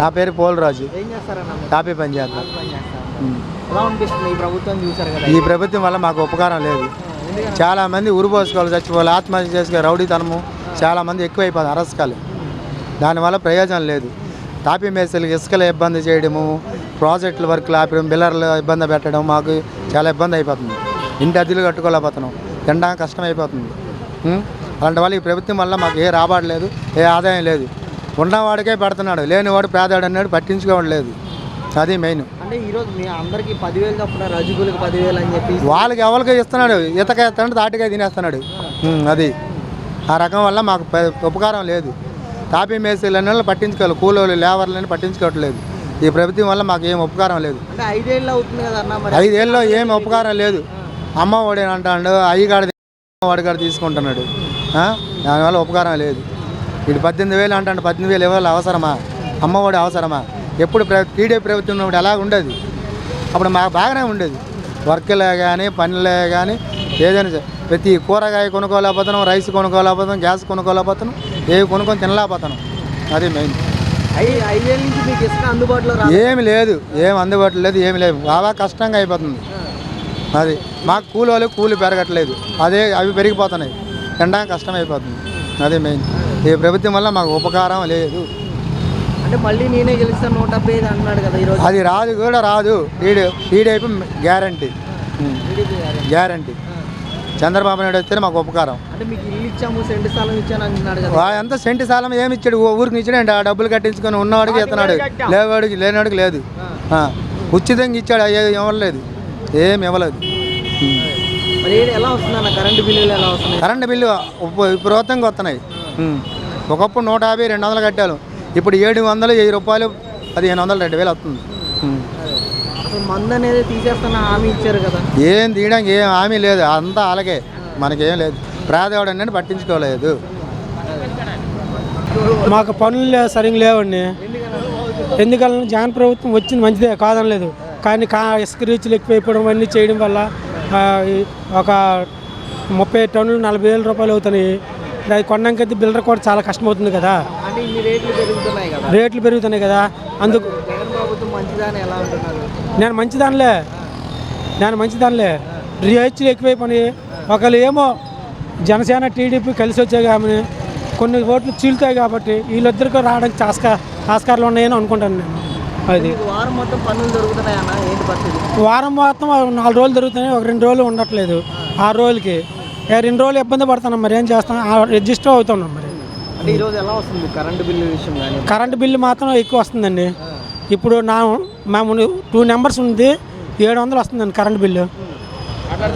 నా పేరు పోలరాజు. ఏం చేస్తారన్న మీరు? టాపీ పని చేద్దాం ఏం పని చేస్తారు? ఎలా అనిపిస్తుంది ఈ ప్రభుత్వం చూసారు కదా? ఈ ప్రభుత్వం వల్ల మాకు ఉపకారం లేదు. చాలా మంది ఉరిపోసుకోవాలి చచ్చిపోవాలి ఆత్మహత్య చేసుకునే రౌడీతనము చాలా మంది ఎక్కువైపోతుంది అరస్కాలు. దానివల్ల ప్రయోజనం లేదు. టాపీ మేస్త్రీలకు ఇసుకలు ఇబ్బంది చేయడము ప్రాజెక్టుల వర్క్లు ఆపడం బిల్లర్లు ఇబ్బంది పెట్టడం మాకు చాలా ఇబ్బంది అయిపోతుంది. ఇంటి అద్దెలు కట్టుకోలేకపోతున్నాం. తినడానికి కష్టం అయిపోతుంది ఉం? అలాంటి వల్ల ఈ ప్రభుత్వం వల్ల మాకు ఏ రాబడలేదు ఏ ఆదాయం లేదు. ఉన్నవాడికే పెడుతున్నాడు లేనివాడు పేదాడు అన్నాడు పట్టించుకోవడం లేదు. అది మెయిన్. అంటే ఈ రోజు మీ అందరికి పదివేలు చొప్పున రజుగులకు పదివేలు అని చెప్పి వాళ్ళకి ఎవరికి ఇస్తున్నాడు? ఈతకాయ ఇస్తున్నాడు తాటికాయ తినేస్తున్నాడు. అది. ఆ రకం వల్ల మాకు ఉపకారం లేదు. తాపీ మేసీలు అనే పట్టించుకోవాలి కూలోళ్ళు లేవర్లని పట్టించుకోవట్లేదు. ఈ ప్రభుత్వం వల్ల మాకు ఏం ఉపకారం లేదు. అంటే ఐదేళ్ళు అవుతుంది కదా అన్న ఐదేళ్ళలో ఏం ఉపకారం లేదు. అమ్మ ఒడి అంటాడు అయ్యగాడు వాడిగాడు తీసుకుంటున్నాడు? దానివల్ల ఉపకారం లేదు. వీడు పద్దెనిమిది వేలు అంటాడు పద్దెనిమిది వేలు ఇవ్వాలి అవసరమా? అమ్మ ఒడి అవసరమా? ఎప్పుడు ప్ర టీడీ ప్రభుత్వం ఉన్నప్పుడు ఎలా ఉండేది? అప్పుడు మాకు బాగానే ఉండేది. వర్క్లే కానీ పనులే కానీ ఏదైనా. ప్రతి కూరగాయ కొనుక్కోలేకపోతున్నాం రైస్ కొనుక్కోలేకపోతున్నాం గ్యాస్ కొనుక్కోలేకపోతున్నాం ఏవి కొనుక్కొని తినలేకపోతున్నాం. అది మెయిన్. అందుబాటులో ఏమి లేదు ఏం అందుబాటులో లేదు ఏమి లేదు. బాగా కష్టంగా అయిపోతుంది. అది మాకు కూలి వాళ్ళు కూలి పెరగట్లేదు. అదే అవి పెరిగిపోతున్నాయి. తినడానికి కష్టం అయిపోతుంది. అదే మెయిన్ ఈ ప్రభుత్వం వల్ల మాకు ఉపకారం లేదు. అంటే మళ్ళీ నేనే గెలుస్తాను నూట డెబ్బై ఐదు అంటున్నాడు కదా ఈరోజు. అది రాదు కూడా రాదు. TD TDP guarantee. Guarantee Chandrababu Naidu వస్తే మాకు ఉపకారం. అంటే మీకు ఇల్లు ఇచ్చాము సెంటు స్థలం ఇచ్చాను అంటున్నాడు కదా. ఎంత సెంటి సాలం ఏమి ఇచ్చాడు? ఓ ఊరికి ఇచ్చాడు ఆ డబ్బులు కట్టించుకొని ఉన్నవాడికి ఇస్తున్నాడు. లేవాడికి లేనివాడికి లేదు. ఉచితంగా ఇచ్చాడు అయ్యే ఇవ్వలేదు ఏమి ఇవ్వలేదు. మరి ఎలా వస్తుంది అన్న? కరెంటు బిల్లులు ఎలా వస్తున్నాయి? కరెంటు బిల్లు విపరీతంగా వస్తున్నాయి. ఒకప్పుడు నూట యాభై రెండు వందలు కట్టాను ఇప్పుడు ఏడు వందలు వెయ్యి రూపాయలు పదిహేను వందలు రెండు వేలు వస్తుంది. మందు అనేది తీసేస్తున్న హామీ ఇచ్చారు కదా. ఏం తీయడానికి ఏం హామీ లేదు. అంతా అలాగే మనకేం లేదు. పేదవాడు అనేది పట్టించుకోలేదు. మాకు పనులు సరిగ్గా లేవండి. ఎందుకన్నా జగన్ ప్రభుత్వం వచ్చింది మంచిదే కాదనలేదు. కానీ కా ఇసుక రీచ్లు ఎక్కువైపోవడం అన్నీ చేయడం వల్ల ఒక ముప్పై టన్నులు నలభై వేల రూపాయలు అవుతున్నాయి. అది కొన్నాకైతే బిల్డర్ కూడా చాలా కష్టమవుతుంది కదా. రేట్లు పెరుగుతున్నాయి కదా. రేట్లు అందుకు నేను మంచిదానిలే. నేను మంచిదానిలే. రీహెచ్లు ఎక్కువైపోయినాయి. ఒకళ్ళు ఏమో జనసేన టీడీపీ కలిసి వచ్చాయి కాబట్టి కొన్ని ఓట్లు చీలుతాయి కాబట్టి వీళ్ళిద్దరికీ రావడానికి ఆస్కా ఆస్కారాలు ఉన్నాయని అనుకుంటాను నేను. అది. వారం మొత్తం పన్నులు దొరుకుతున్నాయి అన్న ఏంటి పరిస్థితి? వారం మొత్తం నాలుగు రోజులు దొరుకుతున్నాయి ఒక రెండు రోజులు ఉండట్లేదు ఆరు రోజులకి. రెండు రోజులు ఇబ్బంది పడుతున్నాం మరి ఏం చేస్తాం? రిజిస్టర్ అవుతున్నాం మరి. అంటే ఈరోజు ఎలా వస్తుంది కరెంటు బిల్లు విషయం కానీ? కరెంటు బిల్లు మాత్రం ఎక్కువ వస్తుందండి. ఇప్పుడు నా మేము టూ నెంబర్స్ ఉంది ఏడు వందలు వస్తుందండి కరెంటు బిల్లు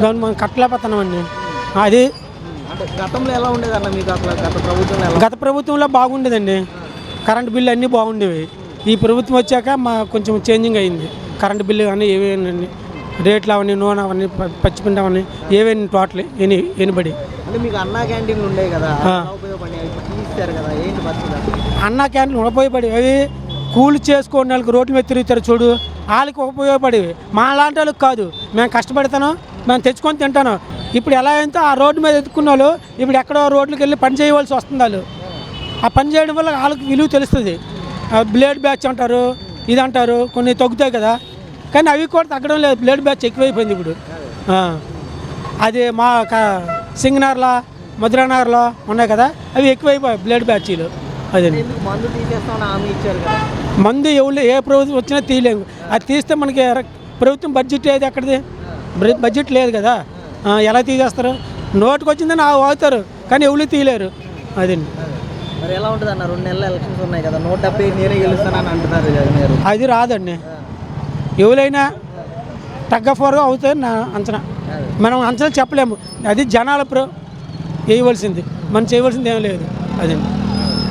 దాన్ని మనం కట్టలేకపోతున్నామండి. అది గతంలో ఎలా ఉండేది అన్న మీకు అసలు గత ప్రభుత్వంలో గత ప్రభుత్వంలో బాగుండేదండి. కరెంటు బిల్లు అన్నీ బాగుండేవి. ఈ ప్రభుత్వం వచ్చాక మా కొంచెం చేంజింగ్ అయింది. కరెంటు బిల్లు కానీ ఏవేనండి రేట్లు అవన్నీ నూనె అవన్నీ పచ్చిపిండి అవన్నీ ఏవేని టోటల్ ఎని ఎనిబడి. అన్నా క్యాంటీన్లు ఉండేవి కదా అన్న క్యాంటీన్ ఉపయోగపడి అవి కూలి చేసుకునే వాళ్ళకి రోడ్ల మీద తిరుగుతారు చూడు వాళ్ళకి ఉపయోగపడేవి. మా లాంటి వాళ్ళకి కాదు. మేము కష్టపడతాను మేము తెచ్చుకొని తింటాను. ఇప్పుడు ఎలా అయితే ఆ రోడ్డు మీద ఎత్తుకున్న వాళ్ళు ఇప్పుడు ఎక్కడో రోడ్లకు వెళ్ళి పని చేయవలసి వస్తుంది వాళ్ళు. ఆ పని చేయడం వల్ల వాళ్ళకి విలువ తెలుస్తుంది. బ్లేడ్ బ్యాచ్ అంటారు ఇది అంటారు కొన్ని తగ్గుతాయి కదా. కానీ అవి కూడా తగ్గడం లేదు బ్లేడ్ బ్యాచ్ ఎక్కువైపోయింది ఇప్పుడు. అది మా క- సింగనగర్లో మధురానగర్లో ఉన్నాయి కదా అవి ఎక్కువైపోయాయి బ్లేడ్ బ్యాచీలు. ఎందుకు మందు ఎవరు ఏ ప్రభుత్వం వచ్చినా తీయలేము. అది తీస్తే మనకి ప్రభుత్వం బడ్జెట్ ఏది ఎక్కడిది బ్ర- బడ్జెట్ లేదు కదా. ఎలా తీసేస్తారు? నోటుకు వచ్చిందని అవుతారు కానీ ఎవరు తీయలేరు. అదండి మరి ఎలా ఉంటుంది అన్న? రెండు నెలల ఎలక్షన్స్ ఉన్నాయి కదా నూట డెబ్బై నేనే గెలుస్తానని అంటున్నారు జగన్ గారు అది రాదండి. ఎవరైనా తగ్గఫోరుగా అవుతాయని నా అంచనా. మనం అంచనా చెప్పలేము. అది జనాల ప్ర వేయవలసింది మనం చేయవలసింది ఏం లేదు. అదండి